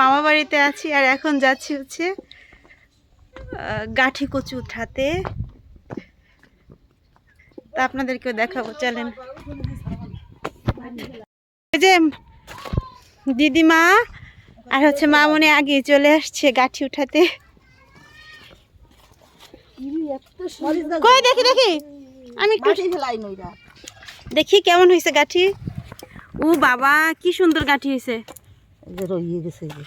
মামা বাড়িতে আছি আর এখন যাচ্ছি হচ্ছে গাঠি কচু উঠাতে। তা আপনাদেরকেও দেখাবো চলেন। যে দিদিমা আর হচ্ছে মামনি আগে চলে আসছে গাঠি উঠাতে। কই দেখি দেখি। আমি একটু দেখি কেমন হয়েছে গাঠি। ও বাবা কি সুন্দর গাঠি হয়েছে। রইয়ে গেছে যে।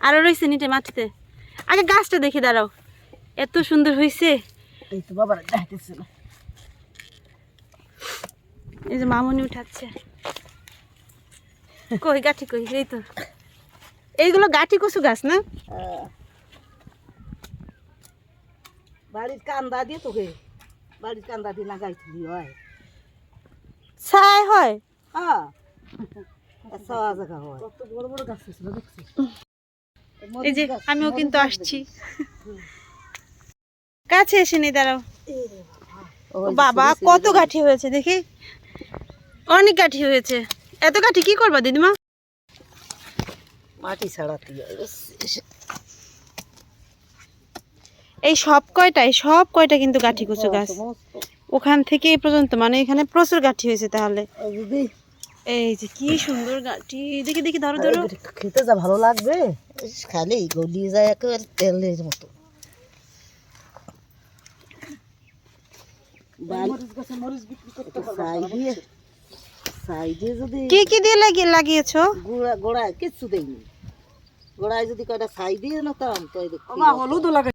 আরও রয়েছে নিটে মাটিতে। আগে গাছটা দেখি দাঁড়াও। এত সুন্দর হয়েছে এই তো বাবার যাইতেছে না। এই যে মামনি উঠাচ্ছে। কই গাঠি কই? এই তো। এইগুলো গাঠি কচু গাছ না? আহ। বাড়ির কান্দা দিয়ে তোকে। বাড়ির কান্দা দিয়ে না গাইছিলি হয়। ছাই হয়। হ্যাঁ। এই যে আমিও কিন্তু আসছি। কাছে এসে নি দাঁড়াও। বাবা কত গাঠি হয়েছে দেখি। অনেক গাঠি হয়েছে। এত গাঠি কি করবা দিদিমা? মাটি ছাড়াতে এই সব কয়টাই সব কয়টা কিন্তু গাঠি কুচু গাছ। ওখান থেকে এই পর্যন্ত মানে এখানে প্রচুর গাঠি হয়েছে তাহলে। এই যে কি সুন্দর দেখি দেখি ধরো ধরো। খেতে যা ভালো লাগবে। খালি গলিয়ে যায় একেবারে তেলের মতো। কি কি দিয়ে লাগিয়ে লাগিয়েছো? গোড়া গোড়ায় কিচ্ছু দেয়নি গোড়ায় যদি কয়টা ছাই দিয়ে নিতাম তো হলুদও লাগে।